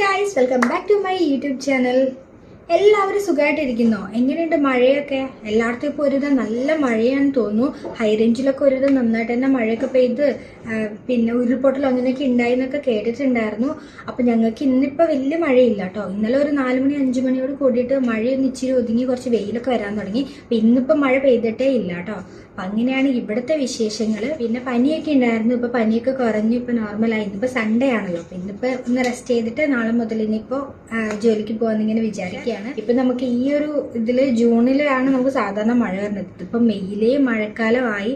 Guys welcome back to my YouTube channel എല്ലാവരും സുഖമായിട്ടിരിക്കുന്നോ? എങ്ങനെയുണ്ട് മഴയൊക്കെ? എല്ലായിടത്തും ഇപ്പോൾ ഒരുവിധം നല്ല മഴയാണെന്ന് തോന്നുന്നു. ഹൈ റേഞ്ചിലൊക്കെ ഒരുവിധം നന്നായിട്ട് തന്നെ മഴയൊക്കെ പെയ്ത് പിന്നെ ഉരുൾപൊട്ടൽ അങ്ങനെയൊക്കെ ഉണ്ടായി എന്നൊക്കെ കേട്ടിട്ടുണ്ടായിരുന്നു. അപ്പം ഞങ്ങൾക്ക് ഇന്നിപ്പോൾ വലിയ മഴയില്ല കേട്ടോ. ഇന്നലെ ഒരു നാല് മണി അഞ്ച് മണിയോട് കൂടിയിട്ട് മഴയൊന്ന് ഇച്ചിരി ഒതുങ്ങി കുറച്ച് വെയിലൊക്കെ വരാൻ തുടങ്ങി. അപ്പം ഇന്നിപ്പോൾ മഴ പെയ്തിട്ടേ ഇല്ല കേട്ടോ. അങ്ങനെയാണ് ഇവിടുത്തെ വിശേഷങ്ങൾ പിന്നെ പനിയൊക്കെ ഉണ്ടായിരുന്നു. ഇപ്പൊ പനിയൊക്കെ കുറഞ്ഞു. ഇപ്പൊ നോർമലായി ഇപ്പൊ സൺഡേ ആണല്ലോ. അപ്പൊ ഒന്ന് റെസ്റ്റ് ചെയ്തിട്ട് നാളെ മുതൽ ഇനിയിപ്പോ ജോലിക്ക് പോകാൻ ഇങ്ങനെ വിചാരിക്കുകയാണ് ഇപ്പൊ നമുക്ക് ഈ ഒരു ഇതിൽ ജൂണിലാണ് നമുക്ക് സാധാരണ മഴ വരുന്നത്. ഇപ്പൊ മെയ്യിലേ മഴക്കാലമായി.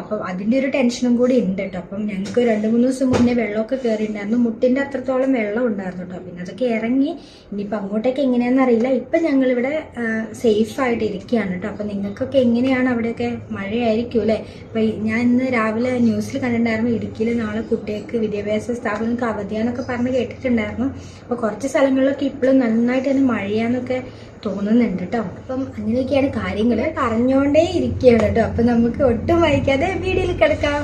അപ്പം അതിന്റെ ഒരു ടെൻഷനും കൂടി ഉണ്ട് കേട്ടോ അപ്പം ഞങ്ങൾക്ക് രണ്ട് മൂന്ന് ദിവസം മുന്നേ വെള്ളമൊക്കെ കയറിയിട്ടുണ്ടായിരുന്നു മുട്ടിന്റെ അത്രത്തോളം വെള്ളം ഉണ്ടായിരുന്നു കേട്ടോ പിന്നെ അതൊക്കെ ഇറങ്ങി. ഇനിയിപ്പോൾ അങ്ങോട്ടേക്ക് എങ്ങനെയാണെന്ന് അറിയില്ല. ഞങ്ങൾ ഇവിടെ സേഫ് ആയിട്ട് ഇരിക്കുകയാണ് കേട്ടോ അപ്പം നിങ്ങൾക്കൊക്കെ എങ്ങനെയാണ് അവിടെയൊക്കെ മഴയായിരിക്കും അല്ലേ? അപ്പം ഞാൻ ഇന്ന് രാവിലെ ന്യൂസിൽ കണ്ടിട്ടുണ്ടായിരുന്നു ഇടുക്കിയിൽ നാളെ കുട്ടികൾക്ക് വിദ്യാഭ്യാസ സ്ഥാപനങ്ങൾക്ക് അവധിയാന്നൊക്കെ പറഞ്ഞ് കേട്ടിട്ടുണ്ടായിരുന്നു. അപ്പോൾ കുറച്ച് സ്ഥലങ്ങളിലൊക്കെ ഇപ്പോഴും നന്നായിട്ട് തന്നെ മഴയാന്നൊക്കെ തോന്നുന്നുണ്ട് കേട്ടോ അപ്പം അങ്ങനെയൊക്കെയാണ് കാര്യങ്ങൾ പറഞ്ഞുകൊണ്ടേ ഇരിക്കുകയാണ് കേട്ടോ അപ്പം നമുക്ക് ഒട്ടും വായിക്കാതെ വീഡിയോയിൽ കിടക്കാം.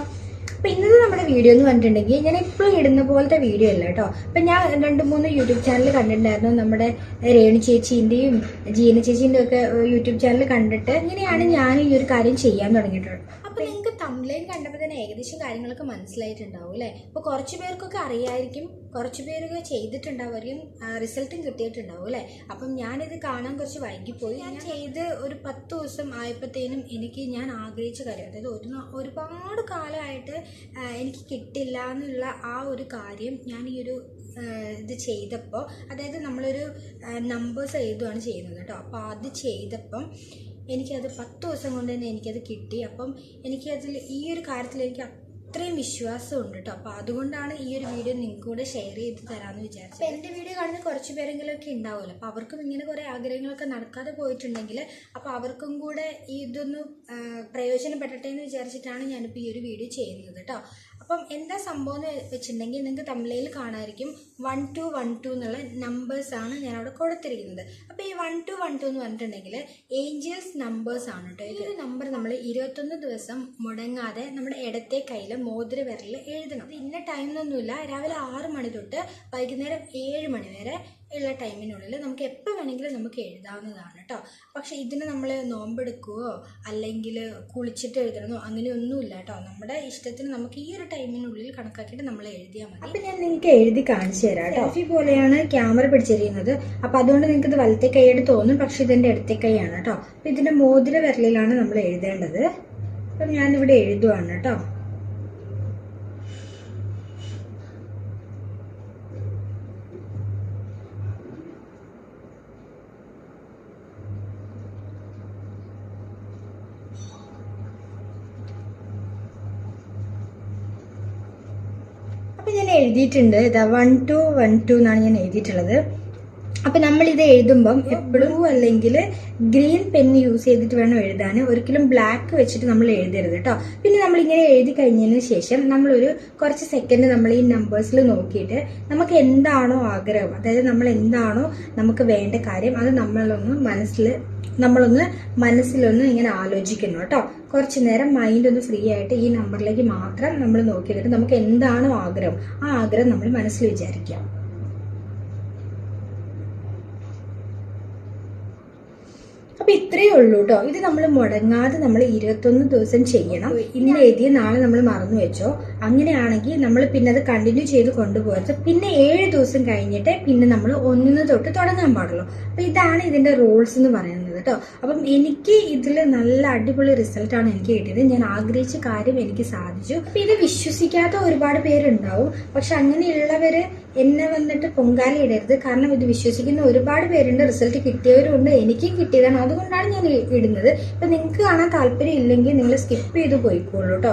അപ്പൊ ഇന്നത്തെ നമ്മുടെ വീഡിയോ എന്ന് പറഞ്ഞിട്ടുണ്ടെങ്കിൽ ഞാൻ എപ്പോഴും ഇടുന്ന പോലത്തെ വീഡിയോ അല്ല കേട്ടോ അപ്പൊ ഞാൻ രണ്ട് മൂന്ന് യൂട്യൂബ് ചാനൽ കണ്ടിട്ടുണ്ടായിരുന്നു. നമ്മുടെ രേണു ചേച്ചീന്റെയും ജീന ചേച്ചീന്റെയും ഒക്കെ യൂട്യൂബ് ചാനൽ കണ്ടിട്ട് ഇങ്ങനെയാണ് ഞാൻ ഈ ഒരു കാര്യം ചെയ്യാൻ തുടങ്ങിയിട്ടുള്ളത്. അപ്പൊ നിങ്ങൾക്ക് തമിഴിൽ കണ്ടപ്പോൾ തന്നെ ഏകദേശം കാര്യങ്ങളൊക്കെ മനസ്സിലായിട്ടുണ്ടാവും അല്ലേ? അപ്പോൾ കുറച്ച് പേർക്കൊക്കെ അറിയായിരിക്കും. കുറച്ച് പേരൊക്കെ ചെയ്തിട്ടുണ്ടാവുകയും റിസൾട്ടും കിട്ടിയിട്ടുണ്ടാവും അല്ലേ? അപ്പം ഞാനിത് കാണാൻ കുറച്ച് വൈകിപ്പോയി. ഞാൻ ചെയ്ത് ഒരു പത്ത് ദിവസം ആയപ്പോഴത്തേനും എനിക്ക് ഞാൻ ആഗ്രഹിച്ച കാര്യം അതായത് ഒരു ഒരുപാട് കാലമായിട്ട് എനിക്ക് കിട്ടില്ല എന്നുള്ള ആ ഒരു കാര്യം ഞാൻ ഈ ഒരു ഇത് ചെയ്തപ്പോൾ അതായത് നമ്മളൊരു നമ്പേഴ്സ് എഴുതുകയാണ് ചെയ്യുന്നത് കേട്ടോ. അപ്പോൾ അത് ചെയ്തപ്പം എനിക്കത് പത്ത് ദിവസം കൊണ്ട് തന്നെ എനിക്കത് കിട്ടി. അപ്പം എനിക്കതിൽ ഈ ഒരു കാര്യത്തിൽ എനിക്ക് അത്രയും വിശ്വാസമുണ്ട് കേട്ടോ അപ്പോൾ അതുകൊണ്ടാണ് ഈ ഒരു വീഡിയോ നിങ്ങൾക്ക് കൂടെ ഷെയർ ചെയ്ത് തരാമെന്ന് വിചാരിച്ചത്. അപ്പോൾ എന്റെ വീഡിയോ കാണുന്ന കുറച്ച് പേരെങ്കിലും ഒക്കെ ഉണ്ടാവുമല്ലോ. അപ്പോൾ അവർക്കും ഇങ്ങനെ കുറേ ആഗ്രഹങ്ങളൊക്കെ നടക്കാതെ പോയിട്ടുണ്ടെങ്കിൽ അപ്പോൾ അവർക്കും കൂടെ ഇതൊന്ന് പ്രയോജനപ്പെടട്ടെ എന്ന് വിചാരിച്ചിട്ടാണ് ഞാനിപ്പോൾ ഈ ഒരു വീഡിയോ ചെയ്യുന്നത് കേട്ടോ അപ്പം എന്താ സംഭവം എന്ന് വെച്ചിട്ടുണ്ടെങ്കിൽ നിങ്ങൾക്ക് തമിഴിൽ കാണാമായിരിക്കും വൺ ടു വൺ ടു എന്നുള്ള നമ്പേഴ്സാണ് ഞാൻ അവിടെ കൊടുത്തിരിക്കുന്നത്. അപ്പോൾ ഈ വൺ ടു വൺ ടു എന്ന് പറഞ്ഞിട്ടുണ്ടെങ്കിൽ ഏഞ്ചൽസ് നമ്പേഴ്സ് ആണ് കേട്ടോ ഈ ഒരു നമ്പർ നമ്മൾ ഇരുപത്തൊന്ന് ദിവസം മുടങ്ങാതെ നമ്മുടെ ഇടത്തെ കയ്യിൽ മോതിര വിരലിൽ എഴുതണം. ഇന്ന ടൈം രാവിലെ ആറ് മണി തൊട്ട് വൈകുന്നേരം ഏഴ് മണി വരെ ഉള്ള ടൈമിനുള്ളിൽ നമുക്ക് എപ്പോൾ വേണമെങ്കിലും നമുക്ക് എഴുതാവുന്നതാണ് കേട്ടോ പക്ഷേ ഇതിന് നമ്മൾ നോമ്പെടുക്കുകയോ അല്ലെങ്കിൽ കുളിച്ചിട്ട് എഴുതണമോ അങ്ങനെയൊന്നുമില്ല കേട്ടോ നമ്മുടെ ഇഷ്ടത്തിന് നമുക്ക് ഈ ഒരു ടൈമിനുള്ളിൽ കണക്കാക്കിയിട്ട് നമ്മൾ എഴുതിയാൽ മതി. അപ്പം ഞാൻ നിങ്ങൾക്ക് എഴുതി കാണിച്ചു തരാം കേട്ടോ സെൽഫി പോലെയാണ് ക്യാമറ പിടിച്ചിരിക്കുന്നത്. അപ്പം അതുകൊണ്ട് നിങ്ങൾക്ക് ഇത് വലത്തെ കൈയായിട്ട് തോന്നും. പക്ഷേ ഇതിന്റെ ഇടത്തെ കൈയാണ് കേട്ടോ അപ്പം ഇതിന്റെ മോതിര വിരലിലാണ് നമ്മൾ എഴുതേണ്ടത്. അപ്പം ഞാനിവിടെ എഴുതുവാണ് കേട്ടോ അപ്പം ഞാൻ എഴുതിയിട്ടുണ്ട്. ഇതാ വൺ ടു വൺ ടു എന്നാണ് ഞാൻ എഴുതിയിട്ടുള്ളത്. അപ്പം നമ്മൾ ഇത് എഴുതുമ്പം എപ്പോഴും അല്ലെങ്കിൽ ഗ്രീൻ പെന്ന് യൂസ് ചെയ്തിട്ട് വേണം എഴുതാൻ. ഒരിക്കലും ബ്ലാക്ക് വെച്ചിട്ട് നമ്മൾ എഴുതരുത് കേട്ടോ പിന്നെ നമ്മൾ ഇങ്ങനെ എഴുതി കഴിഞ്ഞതിന് ശേഷം നമ്മളൊരു കുറച്ച് സെക്കൻഡ് നമ്മൾ ഈ നമ്പേഴ്സിൽ നോക്കിയിട്ട് നമുക്ക് എന്താണോ ആഗ്രഹം. അതായത് നമ്മൾ എന്താണോ നമുക്ക് വേണ്ട കാര്യം അത് നമ്മളൊന്ന് മനസ്സിൽ നമ്മളൊന്ന് മനസ്സിലൊന്ന് ഇങ്ങനെ ആലോചിക്കണം കേട്ടോ. കുറച്ച് നേരം മൈൻഡ് ഒന്ന് ഫ്രീ ആയിട്ട് ഈ നമ്പറിലേക്ക് മാത്രം നമ്മൾ നോക്കിയിട്ട് നമുക്ക് എന്താണോ ആഗ്രഹം? ആ ആഗ്രഹം നമ്മൾ മനസ്സിൽ വിചാരിക്കാം. അപ്പൊ ഇത്രയേ ഉള്ളൂ കേട്ടോ. ഇത് നമ്മൾ മുടങ്ങാതെ നമ്മൾ ഇരുപത്തൊന്ന് ദിവസം ചെയ്യണം. ഇന്ന് എഴുതി നാളെ നമ്മൾ മറന്നു വെച്ചോ. അങ്ങനെയാണെങ്കിൽ നമ്മൾ പിന്നെ അത് കണ്ടിന്യൂ ചെയ്ത് കൊണ്ടുപോകരുത് പിന്നെ ഏഴ് ദിവസം കഴിഞ്ഞിട്ട് പിന്നെ നമ്മൾ ഒന്നിന് തൊട്ട് തുടങ്ങാൻ പാടുള്ളൂ. അപ്പൊ ഇതാണ് ഇതിന്റെ റൂൾസ് എന്ന് പറയുന്നത്. കേട്ടോ. അപ്പം എനിക്ക് ഇതിൽ നല്ല അടിപൊളി റിസൾട്ടാണ് എനിക്ക് കിട്ടിയത്. ഞാൻ ആഗ്രഹിച്ച കാര്യം എനിക്ക് സാധിച്ചു. അപ്പം ഇത് വിശ്വസിക്കാത്ത ഒരുപാട് പേരുണ്ടാവും. പക്ഷെ അങ്ങനെയുള്ളവര് എന്നെ വന്നിട്ട് പൊങ്കാല ഇടരുത്. കാരണം ഇത് വിശ്വസിക്കുന്ന ഒരുപാട് പേരുണ്ട്. റിസൾട്ട് കിട്ടിയവരുണ്ട്. എനിക്കും കിട്ടിയതാണ്. അതുകൊണ്ടാണ് ഞാൻ ഇടുന്നത്. ഇപ്പൊ നിങ്ങൾക്ക് കാണാൻ താല്പര്യം ഇല്ലെങ്കിൽ നിങ്ങൾ സ്കിപ്പ് ചെയ്ത് പോയിക്കോളൂ കേട്ടോ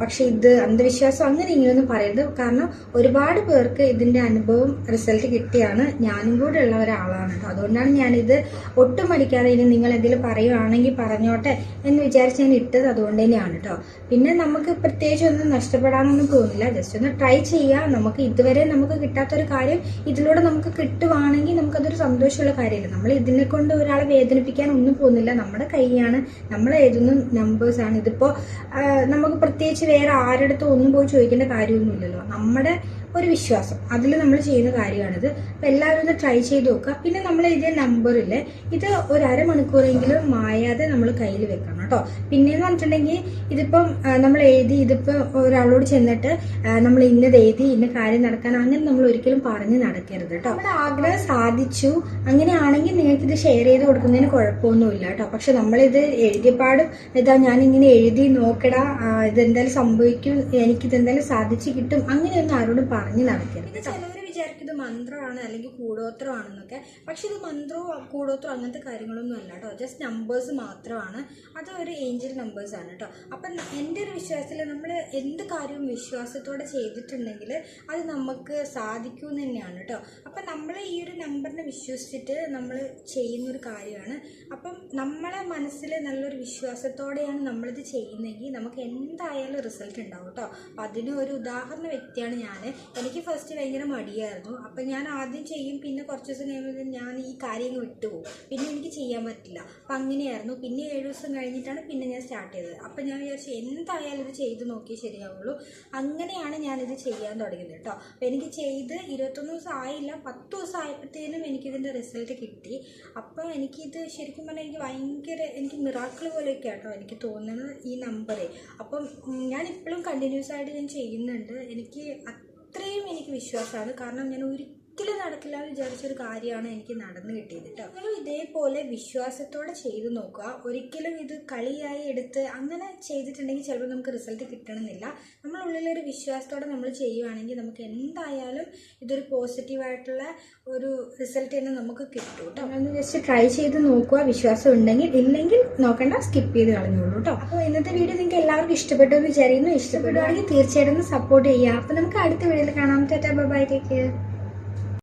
പക്ഷെ ഇത് അന്ധവിശ്വാസം അങ്ങനെ ഇങ്ങനെയൊന്നും പറയരുത്. കാരണം ഒരുപാട് പേർക്ക് ഇതിന്റെ അനുഭവം റിസൾട്ട് കിട്ടിയാണ്. ഞാനും കൂടെ ഉള്ള ഒരാളാണ് കേട്ടോ അതുകൊണ്ടാണ് ഞാനിത് ഒട്ടും മടിക്കാതെ ഇനി നിങ്ങൾ എന്തെങ്കിലും പറയുവാണെങ്കിൽ പറഞ്ഞോട്ടെ എന്ന് വിചാരിച്ച് ഞാൻ ഇട്ടത് അതുകൊണ്ട് തന്നെയാണ് കേട്ടോ പിന്നെ നമുക്ക് പ്രത്യേകിച്ച് ഒന്നും നഷ്ടപ്പെടാനൊന്നും തോന്നില്ല. ജസ്റ്റ് ഒന്ന് ട്രൈ ചെയ്യുക നമുക്ക് ഇതുവരെ നമുക്ക് കിട്ടാത്തൊരു കാര്യം ഇതിലൂടെ നമുക്ക് കിട്ടുവാണെങ്കിൽ നമുക്കതൊരു സന്തോഷമുള്ള കാര്യമല്ല? നമ്മൾ ഇതിനെ കൊണ്ട് ഒരാളെ വേദനിപ്പിക്കാൻ ഒന്നും പോകുന്നില്ല. നമ്മുടെ കൈയാണ് നമ്മൾ എഴുതുന്ന നമ്പേഴ്സാണ് ഇതിപ്പോൾ ഇതിപ്പോ നമുക്ക് പ്രത്യേകിച്ച് വേറെ ആരുടെ അടുത്തും ഒന്നും പോയി ചോദിക്കേണ്ട കാര്യമൊന്നുമില്ലല്ലോ. നമ്മുടെ ഒരു വിശ്വാസം. അതിൽ നമ്മൾ ചെയ്യുന്ന കാര്യമാണിത്. അപ്പോൾ എല്ലാവരും ഒന്ന് ട്രൈ ചെയ്ത് നോക്കുക. പിന്നെ നമ്മൾ എഴുതിയ നമ്പറിൽ ഇത് ഒരു അരമണിക്കൂറെങ്കിലും മായാതെ നമ്മൾ കയ്യിൽ വെക്കണം കേട്ടോ. പിന്നെയെന്ന് പറഞ്ഞിട്ടുണ്ടെങ്കിൽ ഇതിപ്പം നമ്മൾ എഴുതി ഇതിപ്പോൾ ഒരാളോട് ചെന്നിട്ട് നമ്മൾ ഇന്നത് എഴുതി ഇന്ന കാര്യം നടക്കാൻ അങ്ങനെ നമ്മൾ ഒരിക്കലും പറഞ്ഞ് നടക്കരുത് കേട്ടോ. നമ്മുടെ ആഗ്രഹം സാധിച്ചു. അങ്ങനെയാണെങ്കിൽ നിങ്ങൾക്ക് ഇത് ഷെയർ ചെയ്ത് കൊടുക്കുന്നതിന് കുഴപ്പമൊന്നുമില്ല കേട്ടോ. പക്ഷെ നമ്മളിത് എഴുതിയപ്പാടും ഇതാ ഞാനിങ്ങനെ എഴുതി നോക്കടാ ഇതെന്തായാലും സംഭവിക്കും എനിക്കിതെന്തായാലും സാധിച്ചു കിട്ടും അങ്ങനെയൊന്നും ആരോടും പറഞ്ഞ് നടക്കരുത് ചിലവർ വിചാരിക്കും ഇത് മന്ത്രമാണ് അല്ലെങ്കിൽ കൂടോത്രമാണെന്നൊക്കെ. പക്ഷെ ഇത് മന്ത്രോ കൂടോത്രോ അങ്ങനത്തെ കാര്യങ്ങളൊന്നും അല്ല കേട്ടോ. ജസ്റ്റ് നമ്പേഴ്സ് മാത്രമാണ്. അത് ഒരു ഏഞ്ചൽ നമ്പേഴ്സ് ആണ് കേട്ടോ. അപ്പം എന്റെ ഒരു വിശ്വാസത്തിൽ നമ്മൾ എന്ത് കാര്യവും വിശ്വാസത്തോടെ ചെയ്തിട്ടുണ്ടെങ്കിൽ അത് നമുക്ക് സാധിക്കും തന്നെയാണ് കേട്ടോ. അപ്പം നമ്മൾ ഈ ഒരു നമ്പറിനെ വിശ്വസിച്ചിട്ട് നമ്മൾ ചെയ്യുന്നൊരു കാര്യമാണ്. അപ്പം നമ്മളെ മനസ്സിൽ നല്ലൊരു വിശ്വാസത്തോടെയാണ് നമ്മളിത് ചെയ്യുന്നതെങ്കിൽ നമുക്ക് എന്തായാലും റിസൾട്ട് ഉണ്ടാവും കേട്ടോ. ഒരു ഉദാഹരണ വ്യക്തിയാണ് ഞാൻ. എനിക്ക് ഫസ്റ്റ് ഭയങ്കര മടിയായിരുന്നു. അപ്പം ഞാൻ ആദ്യം ചെയ്യും പിന്നെ കുറച്ച് ദിവസം കഴിയുമ്പോൾ ഞാൻ ഈ കാര്യങ്ങൾ വിട്ടുപോകും പിന്നെ എനിക്ക് ചെയ്യാൻ പറ്റില്ല. അപ്പം അങ്ങനെയായിരുന്നു. പിന്നെ ഏഴ് ദിവസം കഴിഞ്ഞിട്ടാണ് പിന്നെ ഞാൻ സ്റ്റാർട്ട് ചെയ്തത്. അപ്പം ഞാൻ വിചാരിച്ചു എന്തായാലും ഇത് ചെയ്ത് നോക്കിയേ ശരിയാവുള്ളൂ. അങ്ങനെയാണ് ഞാനിത് ചെയ്യാൻ തുടങ്ങിയത് കേട്ടോ അപ്പം എനിക്ക് ചെയ്ത് ഇരുപത്തൊന്ന് ദിവസം ആയില്ല. പത്ത് ദിവസം ആയപ്പോഴത്തേനും എനിക്കിതിന്റെ റിസൾട്ട് കിട്ടി. അപ്പോൾ എനിക്കിത് ശരിക്കും പറഞ്ഞാൽ എനിക്ക് ഭയങ്കര എനിക്ക് മിറാക്കിൾ പോലെയൊക്കെ കേട്ടോ എനിക്ക് തോന്നുന്നത് ഈ നമ്പറേ അപ്പം ഞാൻ ഇപ്പോഴും കണ്ടിന്യൂസ് ആയിട്ട് ഞാൻ ചെയ്യുന്നുണ്ട്. എനിക്ക് അത്രയും എനിക്ക് വിശ്വാസമാണ്. കാരണം ഞാൻ ഒരിക്കലും നടക്കില്ല എന്ന് വിചാരിച്ചൊരു കാര്യമാണ് എനിക്ക് നടന്നു കിട്ടിയത് കേട്ടോ നിങ്ങൾ ഇതേപോലെ വിശ്വാസത്തോടെ ചെയ്തു നോക്കുക. ഒരിക്കലും ഇത് കളിയായി എടുത്ത് അങ്ങനെ ചെയ്തിട്ടുണ്ടെങ്കിൽ ചിലപ്പോൾ നമുക്ക് റിസൾട്ട് കിട്ടണമെന്നില്ല. നമ്മളുള്ളിലൊരു വിശ്വാസത്തോടെ നമ്മൾ ചെയ്യുവാണെങ്കിൽ നമുക്ക് എന്തായാലും ഇതൊരു പോസിറ്റീവായിട്ടുള്ള ഒരു റിസൾട്ട് തന്നെ നമുക്ക് കിട്ടും കേട്ടോ ഒന്ന് ജസ്റ്റ് ട്രൈ ചെയ്ത് നോക്കുക. വിശ്വാസം ഉണ്ടെങ്കിൽ ഇല്ലെങ്കിൽ നോക്കണ്ട സ്കിപ്പ് ചെയ്ത് കളഞ്ഞോളൂ കേട്ടോ അപ്പോൾ ഇന്നത്തെ വീഡിയോ നിങ്ങൾക്ക് എല്ലാവർക്കും ഇഷ്ടപ്പെട്ടു എന്ന് വിചാരിക്കുന്നു. ഇഷ്ടപ്പെടുവാണെങ്കിൽ തീർച്ചയായിട്ടും സപ്പോർട്ട് ചെയ്യുക. അപ്പോൾ നമുക്ക് അടുത്ത വീഡിയോയിൽ കാണാം. Tata bye take care